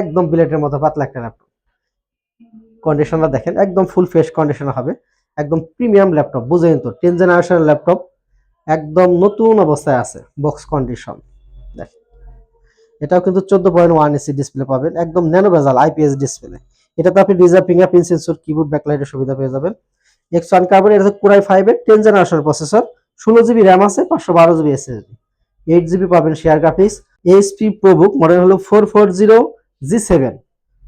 একদম বিলেটের মতো পাতলা একটা ল্যাপটপ কন্ডিশনার দেখেন, একদম ফুল ফ্রেশ কন্ডিশনার হবে, একদম প্রিমিয়াম ল্যাপটপ বুঝেন তো টেন জেনারেশনের ল্যাপটপ একদম নতুন অবস্থায় আছে বক্স কন্ডিশন দেখেন, এটাও কিন্তু চোদ্দ পয়েন্ট ওয়ান এসি ডিসপ্লে পাবেন, একদম ন্যানো বেজাল আইপিএস ডিসপ্লে এটাতে আপনি ডিজার ফিঙ্গারপ্রিন্ট সেন্সর কিবোর্ড ব্যাকলাইটের সুবিধা পেয়ে যাবেন। এক্স ওয়ান কার্বন এটা কোরাই ফাইভের টেন জেনারেশন প্রসেসর ষোলো জিবি র্যাম আছে, পাঁচশো বারো জিবি এসএসডি এইট জিবি পাবেন share graphics HP ProBook model হলো four four zero G seven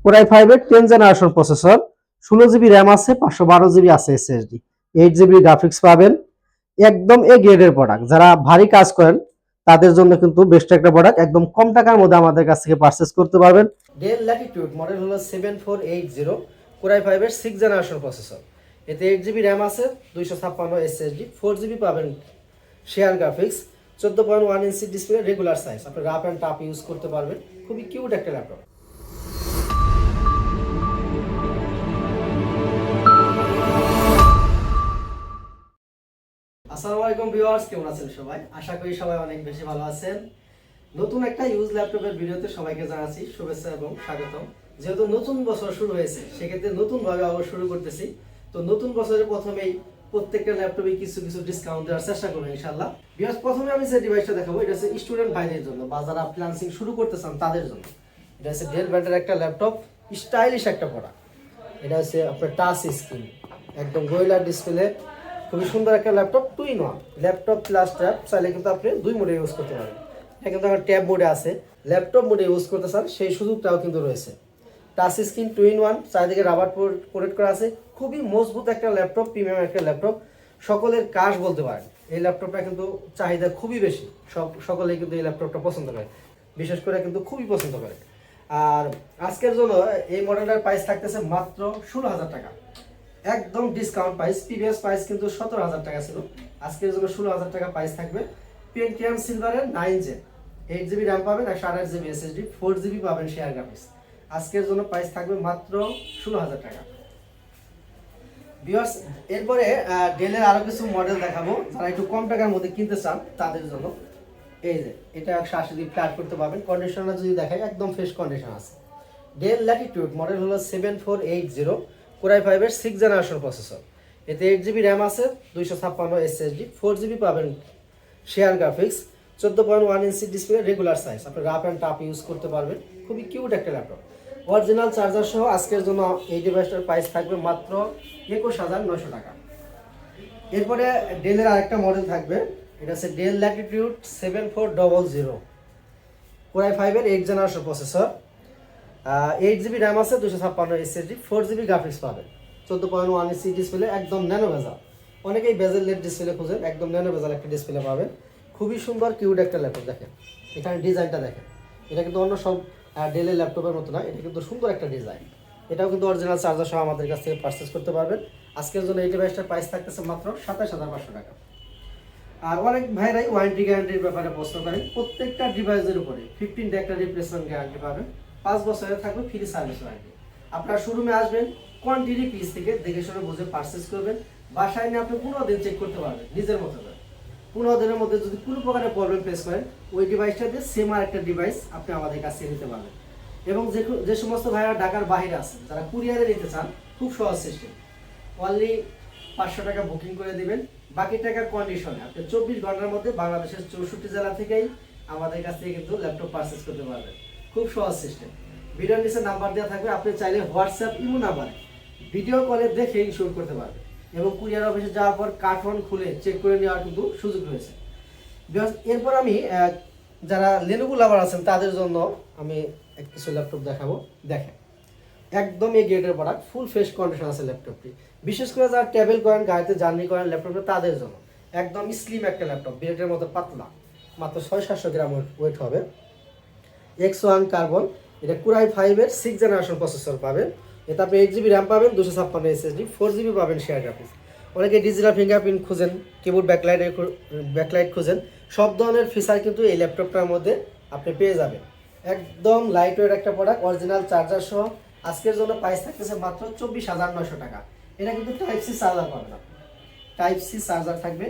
core i ফাইভের টেন জেনারেশন প্রসেসর ষোলো জিবি র্যাম আছে, পাঁচশো বারো জিবি আছে এসএসডি এইট জিবি গ্রাফিক্স পাবেন। একদম এ গ্রেডের প্রোডাক্ট যারা ভারী কাজ করেন, তাদের জন্য কিন্তু বেস্ট একটা প্রোডাক্ট একদম কম টাকার মধ্যে আমাদের কাছ থেকে পারচেস করতে পারবেন। ডেল ল্যাটিটিউড মডেল হলো seven four eight zero core i ফাইভের সিক্স জেনারেশন প্রসেসর এতে এইট জিবি র্যাম আছে, দুইশো ছাপ্পান্ন এসএসডি ফোর জিবি পাবেন শেয়ার গ্রাফিক্স চোদ্দ point one inch display regular size আপনি রাফ অ্যান্ড টাপ ইউজ করতে পারবেন। খুবই কিউট একটা ল্যাপটপ আসসালামু আলাইকুম ভিউয়ার্স, কেমন আছেন সবাই? আশা করি সবাই অনেক বেশি ভালো আছেন। নতুন একটা ইউজ ল্যাপটপের ভিডিওতে সবাইকে জানাচ্ছি শুভেচ্ছা এবং স্বাগতম। যেহেতু নতুন বছর শুরু হয়েছে, সেক্ষেত্রে নতুন ভাবে আবার শুরু করতেছি। তো নতুন বছরের প্রথমেই প্রত্যেকটা ল্যাপটপে কিছু কিছু ডিসকাউন্ট দেওয়ার চেষ্টা করব ইনশাল্লাহ বিকজ প্রথমে আমি যে ডিভাইসটা দেখাবো, এটা হচ্ছে স্টুডেন্ট ভাইদের জন্য বা যারা ফ্রিলান্সিং শুরু করতে চান তাদের জন্য। এটা হচ্ছে ডেল ব্র্যান্ডের একটা ল্যাপটপ স্টাইলিশ একটা পড়া এটা হচ্ছে আপনার টাচ স্ক্রিন একদম গোয়েলার ডিসপ্লে খুবই সুন্দর একটা laptop two in one laptop plus tab চাইলে কিন্তু আপনি দুই মোডে ইউজ করতে পারেন। এটা কিন্তু আমার ট্যাব মোডে আছে। ল্যাপটপ মোডে ইউজ করতে চান, সেই সুযোগটাও কিন্তু রয়েছে। Touch screen two in one চারিদিকে রাবার প্রোডাক্ট করা আছে। খুবই মজবুত একটা ল্যাপটপ প্রিমিয়াম একটা ল্যাপটপ সকলের কাজ বলতে পারেন। এই ল্যাপটপটা কিন্তু চাহিদা খুবই বেশি। সব, সকলেই কিন্তু এই ল্যাপটপটা পছন্দ করে। বিশেষ করে কিন্তু খুবই পছন্দ করে। আর আজকের জন্য এই মডেলটার প্রাইস থাকতেছে মাত্র ষোলো হাজার টাকা। একদম ডিসকাউন্ট প্রাইস প্রিভিয়াস প্রাইস কিন্তু সতেরো হাজার টাকা ছিল। আজকের জন্য ষোলো হাজার টাকা প্রাইস থাকবে। পেন্টিয়াম সিলভারের nine gen eight GB RAM পাবেন একশো আঠাশ জিবি এসএসডি ফোর জিবি পাবেন শেয়ার গ্রাফিক্স আজকের জন্য প্রাইস থাকবে মাত্র ষোলো হাজার টাকা। বিয়ার্স এরপরে ডেলের আরও কিছু মডেল দেখাবো। যারা একটু কম টাকার মধ্যে কিনতে চান, তাদের জন্য। এই যে, এটা একশো আশি দিয়ে ফ্ল্যাট করতে পারবেন। কন্ডিশনার যদি দেখাই, একদম ফ্রেশ কন্ডিশন আছে। ডেল ল্যাটিটিউড মডেল হলো seven four eight zero core i ফাইভের সিক্স জেনারেশন প্রসেসর এতে এইট জিবি র্যাম আছে, দুইশো ছাপ্পান্ন এসএসডি ফোর জিবি পাবেন শেয়ার গ্রাফিক্স চোদ্দ point one inch display regular size আপনি রাফ অ্যান্ড টাপ ইউজ করতে পারবেন। খুবই কিউট একটা ল্যাপটপ অরিজিনাল চার্জার সহ আজকের জন্য এই ডিভাইসটার প্রাইস থাকবে মাত্র একুশ হাজার নশো টাকা। এরপরে ডেলের আরেকটা মডেল থাকবে। এটা হচ্ছে Dell Latitude seven four double zero core i ফাইভের eight generation processor eight GB RAM আছে দুশো ছাপ্পান্ন এসএসডি ফোর জিবি গ্রাফিক্স পাবেন। চোদ্দ পয়েন্ট ওয়ান ইসি ডিসপ্লে একদম ন্যানো ভেজাল অনেকেই বেজেল লেট ডিসপ্লে খুঁজেন, একদম ন্যানো ভেজাল একটা ডিসপ্লে পাবেন। খুবই সুন্দর কিউট একটা ল্যাপটপ দেখেন। এখানে ডিজাইনটা দেখেন। এটা কিন্তু অন্য সব ডেলের ল্যাপটপের মতো না, এটা কিন্তু সুন্দর একটা ডিজাইন। এটাও কিন্তু অরিজিনাল চার্জার সহ আমাদের কাছ থেকে পারচেস করতে পারবেন। আজকের জন্য এই ডিভাইসটার প্রাইস থাকতেছে মাত্র সাতাশ হাজার পাঁচশো টাকা। আর অনেক ভাইরাই ওয়ারেন্টি গ্যারান্টির ব্যাপারে প্রশ্ন করেন, প্রত্যেকটা ডিভাইসের উপরে ফিফটিন ডে একটা রিপ্লেসমেন্ট গ্যারান্টি পাবেন। পাঁচ বছরের থাকবে ফ্রি সার্ভিস ওয়ারেন্টি আপনার শোরুমে আসবেন কোয়ান্টিটি পিস থেকে দেখে শুনে বুঝে পারচেস করবেন। বাসায় নিয়ে আপনি পনেরো দিন চেক করতে পারবেন, নিজের মতো করে। পনেরো দিনের মধ্যে যদি কোনো প্রকারের প্রবলেম ফেস করেন, ওই ডিভাইসটা দিয়ে সেম আর একটা ডিভাইস আপনি আমাদের কাছে নিতে পারবেন। এবং যে যে সমস্ত ভাইরা ঢাকার বাইরে আছেন, যারা কুরিয়ারে নিতে চান, খুব সহজ সিস্টেম অনলি পাঁচশো টাকা বুকিং করে দিবেন। বাকি টাকার কন্ডিশনে আপনি চব্বিশ ঘণ্টার মধ্যে বাংলাদেশের চৌষট্টি জেলা থেকেই আমাদের কাছ থেকে কিন্তু ল্যাপটপ পারচেস করতে পারবেন। খুব সহজ সিস্টেম ভিডিওর নিচে নাম্বার দেওয়া থাকবে, আপনি চাইলে হোয়াটসঅ্যাপ ইমো নাম্বারে ভিডিও কলে দেখে ইনশোর করতে পারবেন। এবং কুরিয়ার অফিসে যাওয়ার পর কার্টন খুলে চেক করে নেওয়ার কিন্তু সুযোগ রয়েছে। এরপর আমি যারা লেনোভো লাভার আছেন, তাদের জন্য আমি কিছু ল্যাপটপ দেখাবো। দেখেন, একদম এই গ্রেডের প্রোডাক্ট ফুল ফ্রেশ কন্ডিশন আছে ল্যাপটপটি বিশেষ করে যারা ট্রাভেল করেন, গাড়িতে জার্নি করেন ল্যাপটপটা তাদের জন্য। একদম স্লিম একটা ল্যাপটপ ব্লেডের মতো পাতলা। মাত্র ছয় সাতশো গ্রাম ওয়েট হবে। এক্স ওয়ান কার্বন এটা কুরাই ফাইভের সিক্স জেনারেশন প্রসেসর পাবেন। এতে আপনি এইট জিবি র্যাম পাবেন, দুশো ছাপ্পান্ন এসএসডি ফোর জিবি পাবেন শেয়ার গ্রাফিক্স অনেকে ডিজিটাল ফিঙ্গারপ্রিন্ট খুঁজেন কিবোর্ড ব্যাকলাইট ব্যাকলাইট খুঁজেন। সব ধরনের ফিচার কিন্তু এই ল্যাপটপটার মধ্যে আপনি পেয়ে যাবেন। একদম লাইট ওয়েট একটা প্রোডাক্ট অরিজিনাল চার্জার সহ। আজকের জন্য প্রাইস থাকতেছে মাত্র চব্বিশ হাজার নশো টাকা। এটা কিন্তু টাইপ সি চার্জার পাবেন আপনি। টাইপ সি চার্জার থাকবে।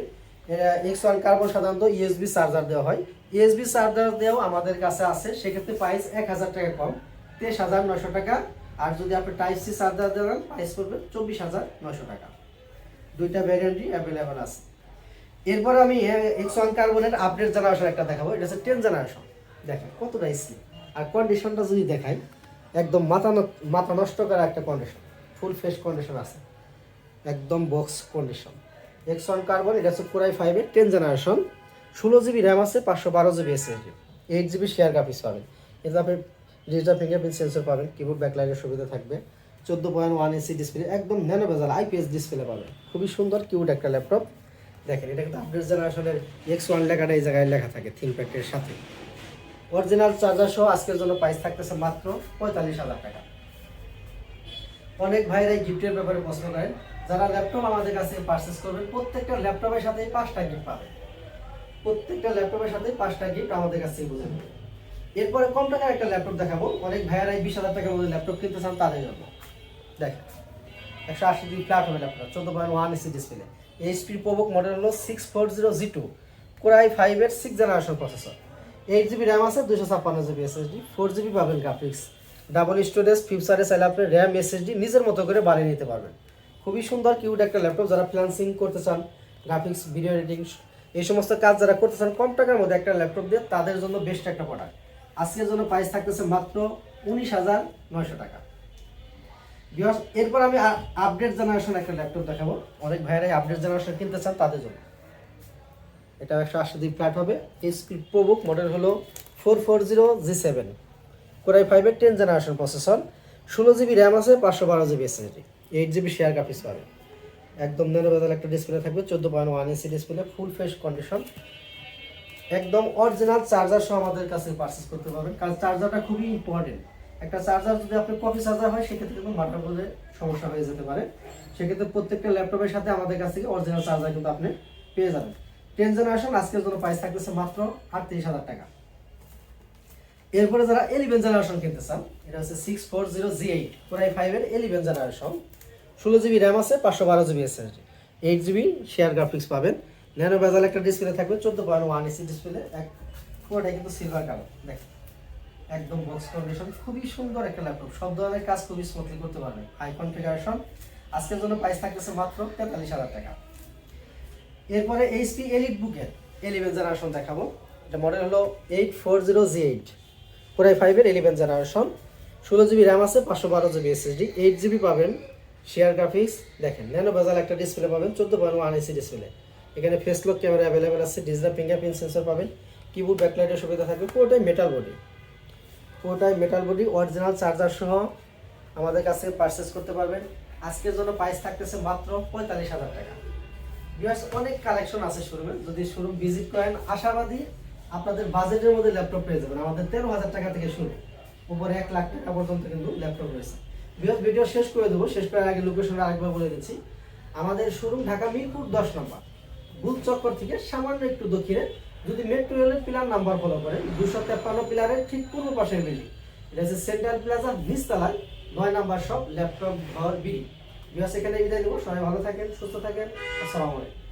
এক্স ওয়ান কার্বন সাধারণত ইউএসবি চার্জার দেওয়া হয়। ইউএসবি চার্জার দেওয়াও আমাদের কাছে আছে, সেক্ষেত্রে প্রাইস এক হাজার টাকা কম। তেইশ হাজার নশো টাকা। আর যদি আপনি টাইপ সি চার্জার দেন প্রাইস পড়বে চব্বিশ হাজার নশো টাকা। দুইটা ভ্যারিয়েন্টই অ্যাভেলেবেল আছে। এরপর আমি এক্স ওয়ান কার্বনের আপডেট জেনারেশন একটা দেখাবো। এটা হচ্ছে টেন জেনারেশন দেখেন কতটা স্লিম আর কন্ডিশনটা যদি দেখাই, একদম মাথা মাথা নষ্ট করা একটা কন্ডিশন ফুল ফ্রেশ কন্ডিশন আছে। একদম box condition X one Carbon এটা হচ্ছে কোরাই ফাইভের টেন জেনারেশন ষোলো জিবি র্যাম আছে, পাঁচশো বারো GB SSD eight GB share graphics পাবেন। এতে আপনি ডিজিটাল ফিঙ্গারপ্রিন্ট সেন্সর পাবেন কিবোর্ড ব্যাকলাইটের সুবিধা থাকবে। চোদ্দ পয়েন্ট ওয়ান এসি ডিসপ্লে একদম ন্যানো বেজাল আইপিএস ডিসপ্লে পাবেন। খুবই সুন্দর কিউট একটা ল্যাপটপ দেখেন, এটা কিন্তু আপডেট জেনারেশনের এক্স ওয়ান লেখাটা এই জায়গায় লেখা থাকে থিঙ্কপ্যাকের সাথে। অরিজিনাল চার্জার সহ আজকের জন্য প্রাইস থাকতেছে মাত্র পঁয়তাল্লিশ হাজার টাকা। অনেক ভাইরাই গিফটের ব্যাপারে প্রশ্ন করেন, যারা ল্যাপটপ আমাদের কাছে পারচেস করবেন, প্রত্যেকটা ল্যাপটপের সাথে পাঁচটা গিফট পাবেন। প্রত্যেকটা ল্যাপটপের সাথে পাঁচটা গিফট আমাদের কাছে বুঝে নেবেন এরপরে কম টাকার একটা ল্যাপটপ দেখাবো। অনেক ভাইয়ারাই বিশ হাজার টাকার মধ্যে ল্যাপটপ কিনতে চান, তাদের জন্য। দেখ, একশো আশি জিবি ফ্ল্যাট হবে ল্যাপটপ চোদ্দ পয়েন্ট ওয়ান এসি ডিসপ্লে এইচপির প্রবুক মডেল হলো six four zero G two core i ফাইভের six generation processor eight GB RAM আছে দুশো ছাপ্পান্ন জিবি এসএসডি ফোর জিবি পাবেন গ্রাফিক্স ডাবল স্টোরেজ ফিপসারে চাইলে আপনি র্যাম এসএসডি নিজের মতো করে বানিয়ে নিতে পারবেন। খুবই সুন্দর কিউট একটা ল্যাপটপ, যারা ফ্রিল্যান্সিং করতে চান গ্রাফিক্স ভিডিও এডিটিং এই সমস্ত কাজ যারা করতেছেন, কম টাকার মধ্যে একটা ল্যাপটপ দিয়ে তাদের জন্য বেস্ট একটা প্রোডাক্ট আজকের জন্য প্রাইস থাকতেছে মাত্র উনিশ হাজার নয়শো টাকা। এরপর আমি আপডেট জেনারেশন একটা ল্যাপটপ দেখাবো। অনেক ভাইরাই আপডেট জেনারেশন কিনতে চান তাদের জন্য। এটা একশো আশি জিবি ফ্ল্যাট হবে। এইচপি প্রোবুক মডেল হলো four four zero G seven Core i ফাইভের টেন জেনারেশন প্রসেসর ষোলো জিবি র্যাম আছে, পাঁচশো বারো GB SSD eight GB share graphics পাবে একদম ন্যানো বেদাল একটা ডিসপ্লে থাকবে, চোদ্দ point one AC display full fresh condition একদম অরিজিনাল চার্জার সহ আমাদের কাছে পারচেস করতে পারবেন। কারণ চার্জারটা খুবই ইম্পর্টেন্ট একটা চার্জার যদি আপনি কপি চার্জার হয়, সেক্ষেত্রে কিন্তু মাথাবোধে সমস্যা হয়ে যেতে পারে। সেক্ষেত্রে প্রত্যেকটা ল্যাপটপের সাথে আমাদের কাছ থেকে অরিজিনাল চার্জার কিন্তু আপনি পেয়ে যাবেন। টেন জেনারেশন আজকের জন্য প্রাইস থাকতেছে মাত্র আটত্রিশ হাজার টাকা। এরপরে যারা এলিভেন জেনারেশন কিনতে চান, এটা হচ্ছে six four zero G eight Core i ফাইভের এলিভেন জেনারেশন ষোলো জিবি র্যাম আছে, পাঁচশো বারো GB SSD eight GB share graphics পাবেন। ন্যানো বেজাল একটা ডিসপ্লে থাকবে, চোদ্দ পয়েন্ট ওয়ান এসি ডিসপ্লে এক পুরোটাই কিন্তু সিলভার কালার দেখেন একদম বক্স কন্ডিশন খুবই সুন্দর একটা ল্যাপটপ সব ধরনের কাজ খুবই স্মুথলি করতে পারবেন হাই কনফিগারেশন আজকের জন্য প্রাইস থাকতেছে মাত্র তেতাল্লিশ হাজার টাকা। এরপরে এইচপি এলিট বুকের এলিভেন জেনারেশন দেখাবো। এটা মডেল হলো eight four zero G eight Core i ফাইভের এলিভেন জেনারেশন ষোলো জিবি র্যাম আছে, পাঁচশো বারো জিবি এসএসডি এইট জিবি পাবেন শেয়ার গ্রাফিক্স, দেখেন, ন্যানো বাজার একটা ডিসপ্লে পাবেন, চোদ্দ পয়েন্ট ওয়ান এসি ডিসপ্লে এখানে ফেস লক ক্যামেরা অ্যাভেলেবেল আছে ডিজিটাল ফিঙ্গারপ্রিন্ট সেন্সর পাবেন কিবোর্ড ব্যাকলাইটের সুবিধা থাকবে, পুরোটাই মেটাল বডি পুরোটাই মেটাল বডি অরিজিনাল চার্জার সহ আমাদের কাছে পারচেস করতে পারবেন। আজকের জন্য প্রাইস থাকতেছে মাত্র পঁয়তাল্লিশ হাজার টাকা। বিয়ার্স অনেক কালেকশন আছে শোরুমে যদি শোরুম ভিজিট করেন, আশাবাদী আপনাদের বাজেটের মধ্যে ল্যাপটপ পেয়ে যাবেন। আমাদের তেরো হাজার টাকা থেকে শুরু। উপরে এক লাখ টাকা পর্যন্ত কিন্তু ল্যাপটপ রয়েছে। বিয়ার্স ভিডিও শেষ করে দেবো। শেষ করার আগে লোকেশনটা আরেকবার বলে দিচ্ছি। আমাদের শোরুম ঢাকা মিরপুর দশ নম্বর। বুথ চক্কর থেকে সামান্য একটু দক্ষিণে। যদি মেট্রো রেলের পিলার নাম্বার ফলো করেন, দুশো তেপ্পান্ন পিলারের ঠিক পূর্ব পাশের বিল্ডিং এটা হচ্ছে সেন্ট্রাল প্লাজা নিচতলায়, নয় নাম্বার সব ল্যাপটপ ঘর, বিড়ি। বিয়াস এখানে বিদায় দেবো সবাই ভালো থাকেন, সুস্থ থাকেন। আসসালামু আলাইকুম।